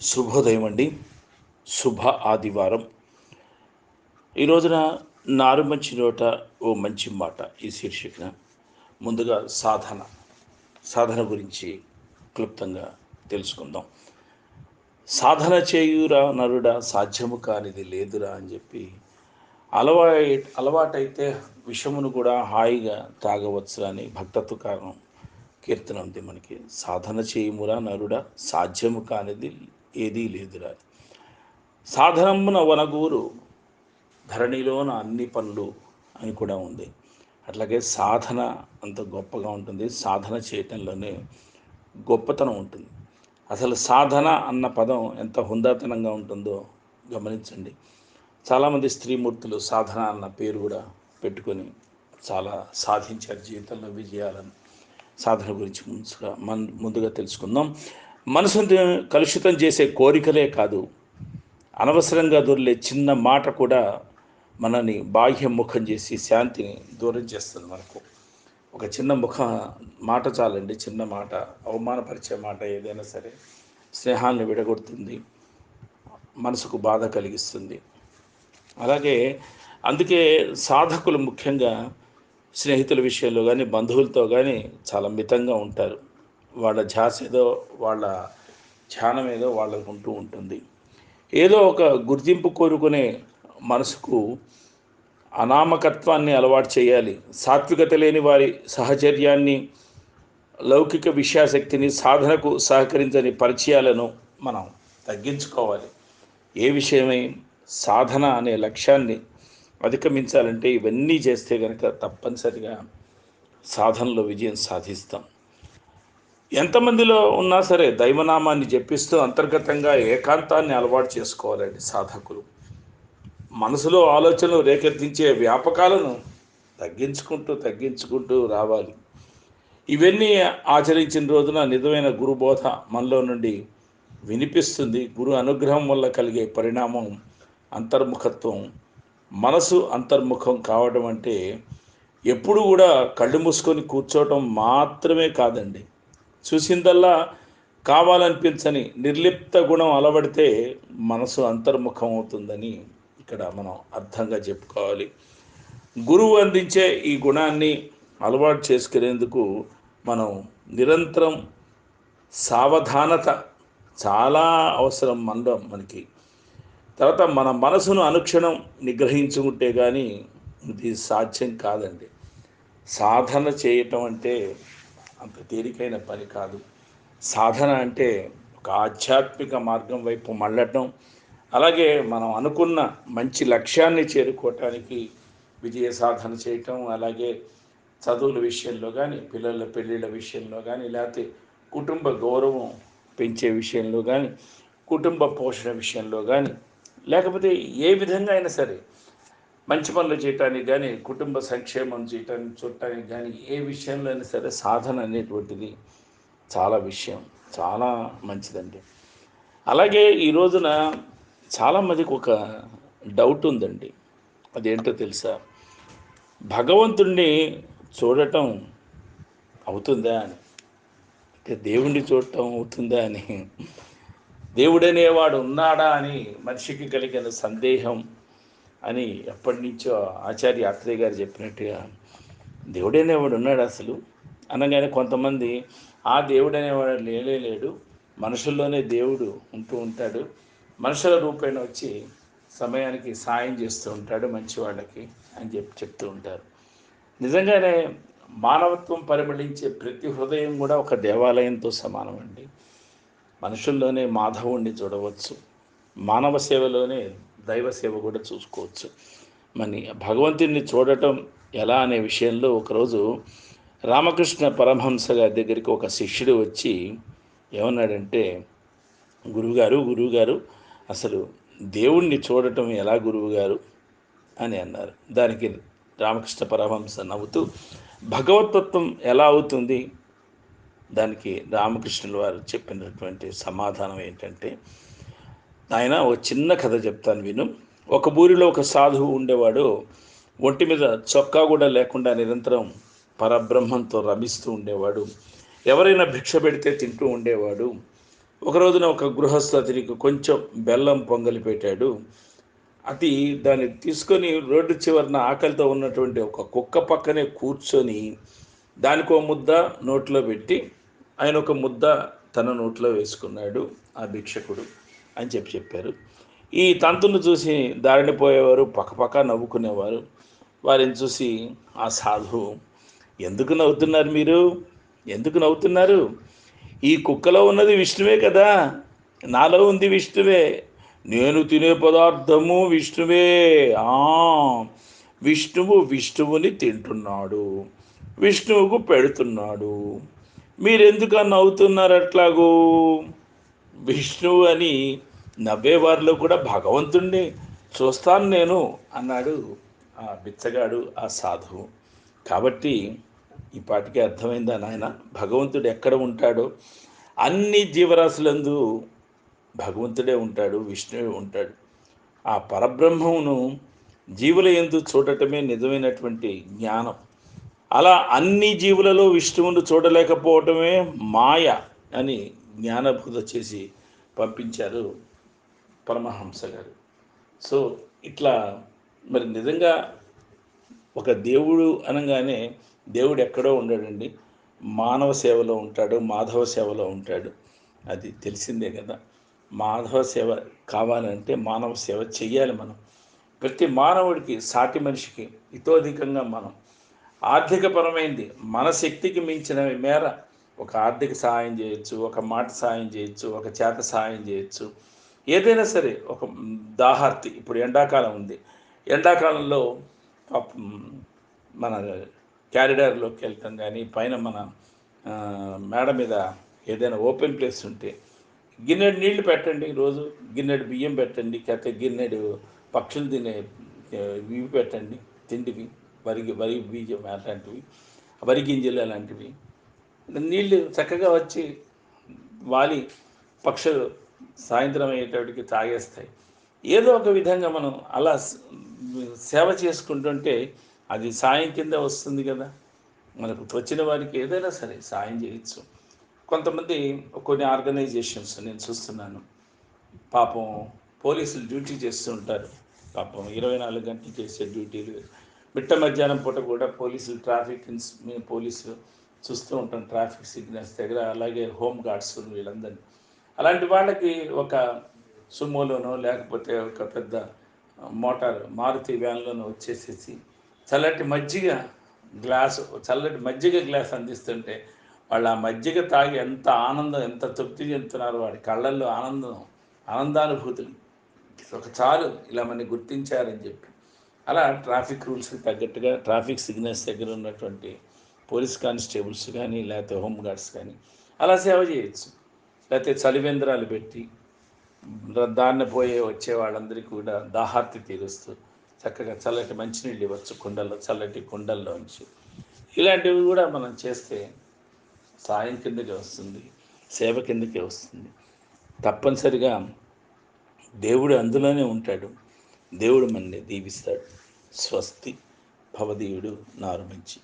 శుభోదయం అండి శుభ ఆదివారం. ఈ రోజున నారు మంచి నోట ఓ మంచి మాట ఈ శీర్షికన. ముందుగా సాధన. సాధన గురించి క్లుప్తంగా తెలుసుకుందాం. సాధన చేయురా నరుడా సాధ్యము కానిది లేదురా అని చెప్పి అలవా అలవాటైతే విషమును కూడా హాయిగా తాగవచ్చు అని భక్తత్వ కారణం కీర్తన ఉంది మనకి. సాధన చేయుమురా నరుడా సాధ్యము కానిది ఏదీ లేదురా సాధనమున వనగూరు ధరణిలోన అన్ని పనులు అని కూడా ఉంది. అట్లాగే సాధన అంత గొప్పగా ఉంటుంది. సాధన చేయటంలోనే గొప్పతనం ఉంటుంది. అసలు సాధన అన్న పదం ఎంత హుందాతనంగా ఉంటుందో గమనించండి. చాలామంది స్త్రీమూర్తులు సాధన అన్న పేరు కూడా పెట్టుకొని చాలా సాధించారు జీవితంలో విజయాలను. సాధన గురించి ముందుగా మన ముందుగా తెలుసుకుందాం. మనసుని కలుషితం చేసే కోరికలే కాదు. అనవసరంగా దొరిలే చిన్న మాట కూడా మనని బాహ్య ముఖం చేసి శాంతిని దూరం చేస్తుంది మనకు. ఒక చిన్న ముఖ మాట చాలండి చిన్న మాట. అవమానపరిచే మాట ఏదైనా సరే స్నేహాన్ని విడగొడుతుంది మనసుకు బాధ కలిగిస్తుంది. అలాగే అందుకే సాధకులు ముఖ్యంగా స్నేహితుల విషయంలో కానీ బంధువులతో కానీ చాలా మితంగా ఉంటారు. వాళ్ళ ధ్యాస ఏదో వాళ్ళ ధ్యానం ఏదో వాళ్ళకు ఉంటూ ఉంటుంది. ఏదో ఒక గుర్తింపు కోరుకునే మనసుకు అనామకత్వాన్ని అలవాటు చేయాలి. సాత్వికత లేని వారి సహచర్యాన్ని లౌకిక విషయాశక్తిని సాధనకు సహకరించని పరిచయాలను మనం తగ్గించుకోవాలి. ఏ విషయమై సాధన అనే లక్ష్యాన్ని అధిగమించాలంటే ఇవన్నీ చేస్తే కనుక తప్పనిసరిగా సాధనలో విజయం సాధిస్తాం. ఎంతమందిలో ఉన్నా సరే దైవనామాన్ని జపిస్తూ అంతర్గతంగా ఏకాంతాన్ని అలవాటు చేసుకోవాలండి సాధకులు. మనసులో ఆలోచనలు రేకెత్తించే వ్యాపకాలను తగ్గించుకుంటూ తగ్గించుకుంటూ రావాలి. ఇవన్నీ ఆచరించిన రోజున నిజమైన గురుబోధ మనలో నుండి వినిపిస్తుంది. గురు అనుగ్రహం వల్ల కలిగే పరిణామం అంతర్ముఖత్వం మనసు అంతర్ముఖం కావడం అంటే ఎప్పుడు కూడా కళ్ళు మూసుకొని కూర్చోవటం మాత్రమే కాదండి. చూసిందల్లా కావాలనిపించని నిర్లిప్త గుణం అలవడితే మనసు అంతర్ముఖం అవుతుందని ఇక్కడ మనం అర్థంగా చెప్పుకోవాలి. గురువు అందించే ఈ గుణాన్ని అలవాటు చేసుకునేందుకు మనం నిరంతరం సావధానత చాలా అవసరం మనలో మనకి. తర్వాత మన మనసును అనుక్షణం నిగ్రహించుకుంటే కానీ ఇది సాధ్యం కాదండి. సాధన చేయటం అంటే అంత తేలికైన పని కాదు. సాధన అంటే ఒక ఆధ్యాత్మిక మార్గం వైపు మళ్ళటం అలాగే మనం అనుకున్న మంచి లక్ష్యాన్ని చేరుకోవటానికి విజయ సాధన చేయటం అలాగే చదువుల విషయంలో కానీ పిల్లల పెళ్ళిళ్ళ విషయంలో కానీ లేకపోతే కుటుంబ గౌరవం పెంచే విషయంలో కానీ కుటుంబ పోషణ విషయంలో కానీ లేకపోతే ఏ విధంగా అయినా సరే మంచి పనులు చేయటానికి కానీ కుటుంబ సంక్షేమం చేయటానికి చూడటానికి కానీ ఏ విషయంలో అయినా సరే సాధన అనేటువంటిది చాలా విషయం చాలా మంచిదండి. అలాగే ఈ రోజున చాలామందికి ఒక డౌట్ ఉందండి. అదేంటో తెలుసా? భగవంతుణ్ణి చూడటం అవుతుందా అని. అంటే దేవుణ్ణి చూడటం అవుతుందా అని. దేవుడనేవాడు ఉన్నాడా అని మనిషికి కలిగిన సందేహం అని ఎప్పటి నుంచో ఆచార్య ఆత్రేయ గారు చెప్పినట్టుగా దేవుడనేవాడు ఉన్నాడు అసలు. అనగానే కొంతమంది ఆ దేవుడు అనేవాడు లేడు. మనుషుల్లోనే దేవుడు ఉంటూ ఉంటాడు. మనుషుల రూపేణ వచ్చి సమయానికి సాయం చేస్తూ ఉంటాడు మంచి వాళ్ళకి అని చెప్పి చెప్తూ ఉంటారు. నిజంగానే మానవత్వం పరిమళించే ప్రతి హృదయం కూడా ఒక దేవాలయంతో సమానం అండి. మనుషుల్లోనే మాధవుణ్ణి చూడవచ్చు. మానవ సేవలోనే దైవ సేవ కూడా చూసుకోవచ్చు. మరి భగవంతుడిని చూడటం ఎలా అనే విషయంలో ఒకరోజు రామకృష్ణ పరమహంస గారి దగ్గరికి ఒక శిష్యుడు వచ్చి ఏమన్నాడంటే గురువుగారు గురువుగారు అసలు దేవుణ్ణి చూడటం ఎలా గురువుగారు? అని అన్నారు. దానికి రామకృష్ణ పరమహంస నవ్వుతూ భగవతత్వం ఎలా అవుతుంది? దానికి రామకృష్ణుల వారు చెప్పినటువంటి సమాధానం ఏంటంటే ఆయన ఒక చిన్న కథ చెప్తాను విను. ఒక ఊరిలో ఒక సాధువు ఉండేవాడు ఒంటి మీద చొక్కా కూడా లేకుండా నిరంతరం పరబ్రహ్మంతో రమిస్తూ ఉండేవాడు. ఎవరైనా భిక్ష పెడితే తింటూ ఉండేవాడు. ఒక రోజున ఒక గృహస్థ అతనికి కొంచెం బెల్లం పొంగలి పెట్టాడు. అది దాన్ని తీసుకొని రోడ్డు చివరన ఆకలితో ఉన్నటువంటి ఒక కుక్క పక్కనే కూర్చొని దానికి ఒక ముద్ద నోట్లో పెట్టి ఆయన ఒక ముద్ద తన నోట్లో వేసుకున్నాడు ఆ భిక్షకుడు. అని చెప్పి చెప్పారు. ఈ తంతును చూసి దారిని పోయేవారు పక్కపక్క నవ్వుకునేవారు. వారిని చూసి ఆ సాధువు ఎందుకు నవ్వుతున్నారు మీరు? ఎందుకు నవ్వుతున్నారు? ఈ కుక్కలో ఉన్నది విష్ణువే కదా నాలో ఉంది విష్ణువే నేను తినే పదార్థము విష్ణువే ఆ విష్ణువు విష్ణువుని తింటున్నాడు విష్ణువుకు పెడుతున్నాడు. మీరెందుకు నవ్వుతున్నారు అట్లాగూ? విష్ణువు అని నవ్వేవారిలో కూడా భగవంతుణ్ణి. చూస్తాను నేను అన్నాడు ఆ బిచ్చగాడు ఆ సాధువు. కాబట్టి ఈ పాటికి అర్థమైందా నాయన? భగవంతుడు ఎక్కడ ఉంటాడో? అన్ని జీవరాశులందు భగవంతుడే ఉంటాడు విష్ణువే ఉంటాడు. ఆ పరబ్రహ్మమును జీవుల ఎందు చూడటమే నిజమైనటువంటి జ్ఞానం. అలా అన్ని జీవులలో విష్ణువును చూడలేకపోవటమే మాయ అని జ్ఞానబోధ చేసి పంపించారు పరమహంస గారు సో ఇట్లా మరి నిజంగా ఒక దేవుడు అనగానే దేవుడు ఎక్కడో ఉండడండి. మానవ సేవలో ఉంటాడు మాధవ సేవలో ఉంటాడు. అది తెలిసిందే కదా. మాధవ సేవ కావాలంటే మానవ సేవ చెయ్యాలి మనం. ప్రతి మానవుడికి సాటి మనిషికి ఇతోధికంగా మనం ఆర్థికపరమైంది మన శక్తికి మించిన మేర ఒక ఆర్థిక సహాయం చేయొచ్చు ఒక మాట సహాయం చేయొచ్చు ఒక చేత సహాయం చేయొచ్చు ఏదైనా సరే ఒక దాహార్తి. ఇప్పుడు ఎండాకాలం ఉంది. ఎండాకాలంలో మన క్యారిడార్లోకి వెళ్తాం కానీ పైన మన మేడ మీద ఏదైనా ఓపెన్ ప్లేస్ ఉంటే గిన్నెడు నీళ్ళు పెట్టండి రోజు. గిన్నెడు బియ్యం పెట్టండి లేకపోతే గిన్నెడు పక్షులు తినే ఇవి పెట్టండి. తిండివి వరి వరి బీజం అలాంటివి వరి గింజలు అలాంటివి. నీళ్ళు చక్కగా వచ్చి వాలి పక్షులు సాయంత్రం అయ్యేటప్పటికి తాగేస్తాయి. ఏదో ఒక విధంగా మనం అలా సేవ చేసుకుంటుంటే అది సాయం కింద వస్తుంది కదా. మనకు వచ్చిన వారికి ఏదైనా సరే సాయం చేయొచ్చు. కొంతమంది కొన్ని ఆర్గనైజేషన్స్ నేను చూస్తున్నాను. పాపం పోలీసులు డ్యూటీ చేస్తూ ఉంటారు. పాపం ఇరవై నాలుగు గంటలు చేసే డ్యూటీలు. మిట్ట మధ్యాహ్నం పూట కూడా పోలీసులు ట్రాఫిక్ పోలీసులు చూస్తూ ఉంటాం. ట్రాఫిక్ సిగ్నల్స్ దగ్గర అలాగే హోమ్ గార్డ్స్ వీళ్ళందరినీ. అలాంటి వాళ్ళకి ఒక సుమోలోనో లేకపోతే ఒక పెద్ద మోటార్ మారుతి వ్యాన్లోనో వచ్చేసేసి చల్లటి మజ్జిగ గ్లాసు చల్లటి మజ్జిగ గ్లాస్ అందిస్తుంటే వాళ్ళు ఆ మజ్జిగ తాగి ఎంత ఆనందం ఎంత తృప్తి చెందుతున్నారో వాడి కళ్ళల్లో ఆనందం ఆనందానుభూతులు. ఒక చాలు ఇలా మనని గుర్తించారని చెప్పి. అలా ట్రాఫిక్ రూల్స్కి తగ్గట్టుగా ట్రాఫిక్ సిగ్నల్స్ దగ్గర ఉన్నటువంటి పోలీస్ కానిస్టేబుల్స్ కానీ లేకపోతే హోమ్ గార్డ్స్ కానీ అలా సేవ చేయొచ్చు. లేకపోతే చలివేంద్రాలు పెట్టి దాన్ని పోయే వచ్చే వాళ్ళందరికీ కూడా దాహార్తి తీరుస్తూ చక్కగా చల్లటి మంచినీళ్ళు ఇవ్వచ్చు కుండల్లో చల్లటి కుండల్లోంచి ఇలాంటివి కూడా మనం చేస్తే సాయం కిందకి వస్తుంది సేవ కిందకి వస్తుంది. తప్పనిసరిగా దేవుడు అందులోనే ఉంటాడు. దేవుడు మనల్ని దీవిస్తాడు. స్వస్తి. భవదీయుడు నారు మంచి.